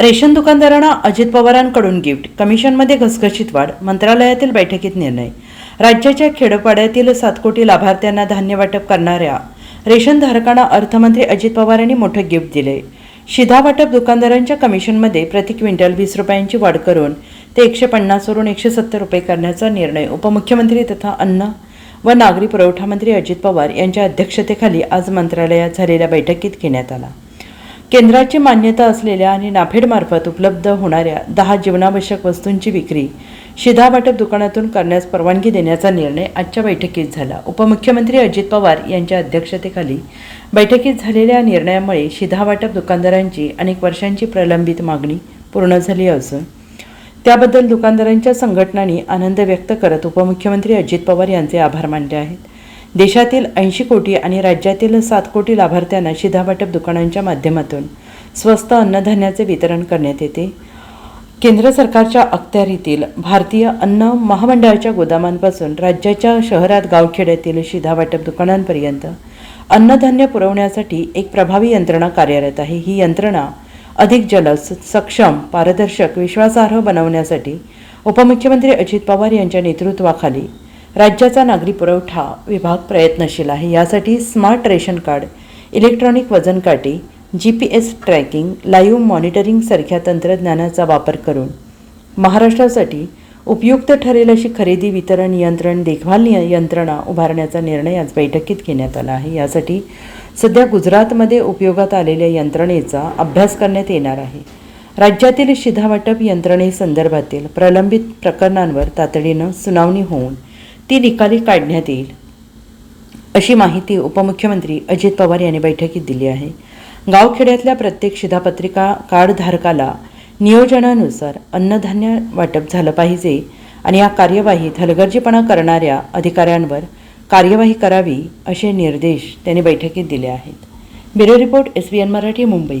Ration दुकानदारांना अजित पवारांकडून gift. कमिशनमध्ये घसघशीत वाढ मंत्रालयातील बैठकीत निर्णय. राज्याच्या खेडोपाड्यातील सात कोटी लाभार्थ्यांना धान्य वाटप करणाऱ्या रेशन धारकांना अर्थमंत्री अजित पवार यांनी मोठं गिफ्ट दिले. शिधा वाटप दुकानदारांच्या कमिशनमध्ये प्रति क्विंटल वीस रुपयांची वाढ करून ते एकशे पन्नासवरून एकशे सत्तर रुपये करण्याचा निर्णय. उपमुख्यमंत्री तथा अन्न व नागरी पुरवठा मंत्री अजित पवार यांच्या अध्यक्षतेखाली आज मंत्रालयात झालेल्या बैठकीत घेण्यात आला. केंद्राची मान्यता असलेल्या आणि नाफेडमार्फत उपलब्ध होणाऱ्या दहा जीवनावश्यक वस्तूंची विक्री शिधावाटप दुकानातून करण्यास परवानगी देण्याचा निर्णय आजच्या बैठकीत झाला. उपमुख्यमंत्री अजित पवार यांच्या अध्यक्षतेखाली बैठकीत झालेल्या निर्णयामुळे शिधावाटप दुकानदारांची अनेक वर्षांची प्रलंबित मागणी पूर्ण झाली असून त्याबद्दल दुकानदारांच्या संघटनांनी आनंद व्यक्त करत उपमुख्यमंत्री अजित पवार यांचे आभार मानले आहेत. देशातील ऐंशी कोटी आणि राज्यातील सात कोटी लाभार्थ्यांना शिधावाटप दुकानांच्या माध्यमातून स्वस्त अन्नधान्याचे वितरण करण्यात येते. केंद्र सरकारच्या अखत्यारीतील भारतीय अन्न महामंडळाच्या गोदामांपासून राज्याच्या शहरात गावखेड्यातील शिधावाटप दुकानांपर्यंत अन्नधान्य पुरवण्यासाठी एक प्रभावी यंत्रणा कार्यरत आहे. ही यंत्रणा अधिक जलद सक्षम पारदर्शक विश्वासार्ह बनवण्यासाठी उपमुख्यमंत्री अजित पवार यांच्या नेतृत्वाखाली राज्याचा नागरी पुरवठा विभाग प्रयत्नशील आहे. यासाठी स्मार्ट रेशन कार्ड इलेक्ट्रॉनिक वजन काटे G P S tracking live मॉनिटरिंगसारख्या तंत्रज्ञानाचा वापर करून महाराष्ट्रासाठी उपयुक्त ठरेल अशी खरेदी वितरण नियंत्रण देखभाल निय- यंत्रणा उभारण्याचा निर्णय आज बैठकीत घेण्यात आला आहे. यासाठी सध्या गुजरातमध्ये उपयोगात आलेल्या यंत्रणेचा अभ्यास करण्यात येणार आहे. राज्यातील शिधावाटप यंत्रणेसंदर्भातील प्रलंबित प्रकरणांवर तातडीनं सुनावणी होऊन ती निकाली काढण्यात येईल. अशी माहिती उपमुख्यमंत्री अजित पवार यांनी बैठकीत दिली आहे. गावखेड्यातल्या प्रत्येक शिधापत्रिका कार्डधारकाला नियोजनानुसार अन्नधान्य वाटप झालं पाहिजे आणि या कार्यवाहीत हलगर्जीपणा करणाऱ्या अधिकाऱ्यांवर कार्यवाही करावी असे निर्देश त्यांनी बैठकीत दिले आहेत. Bureau report S B N Marathi Mumbai.